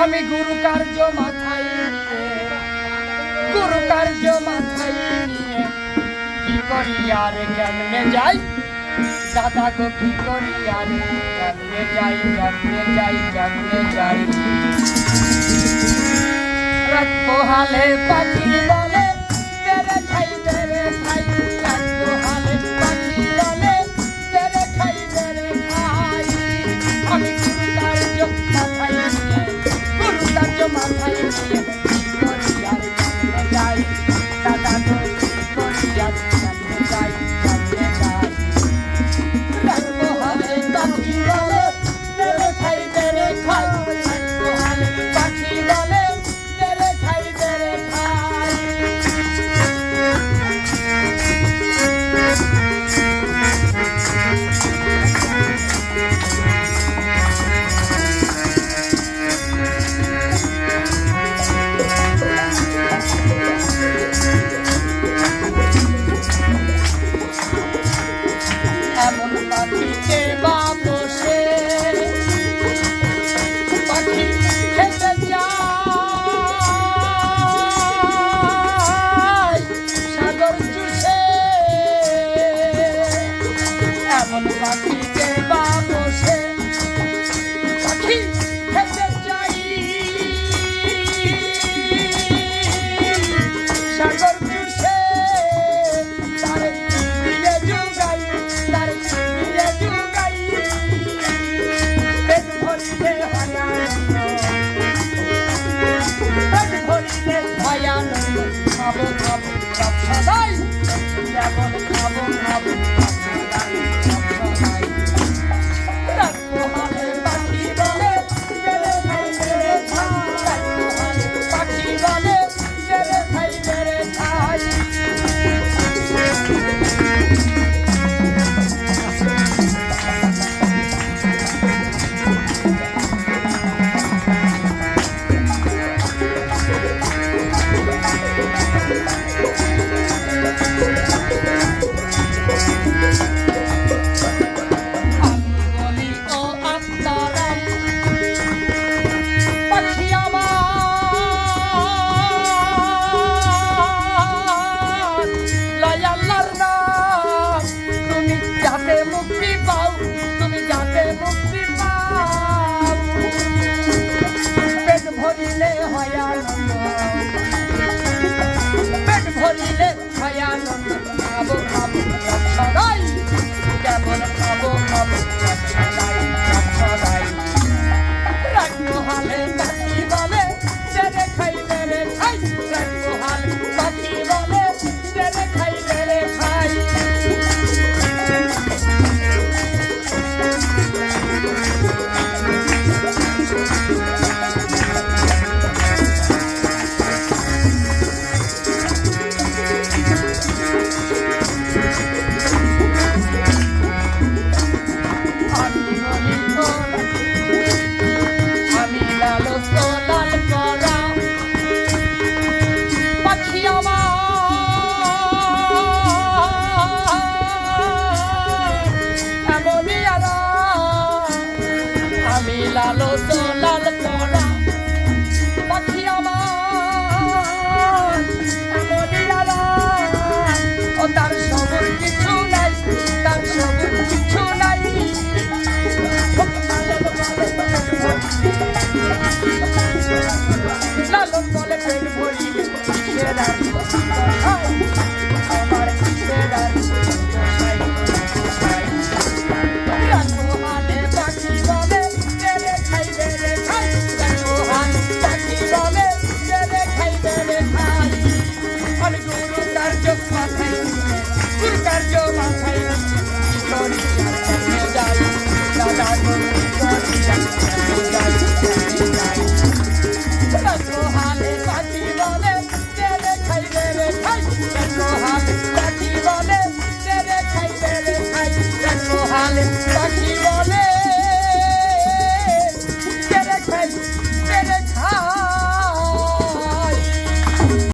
আমি গুরু কার্য মাথায় গুরু কার্য মাথায় কি করি আর কেমনে যাই? দাদা গো, কি করি আর কেমনে যাই কেমনে যাই কেমনে যাই? রাত পোহালে পাখির Sai! কালো সোনার পরা পাখি আমার এমনই আমার ও তার সবুজ কিছু নাই তার সবুজ কিছু নাই লালন বলে পেট ভরি সেরা Kurkar jo mangal, kurkar.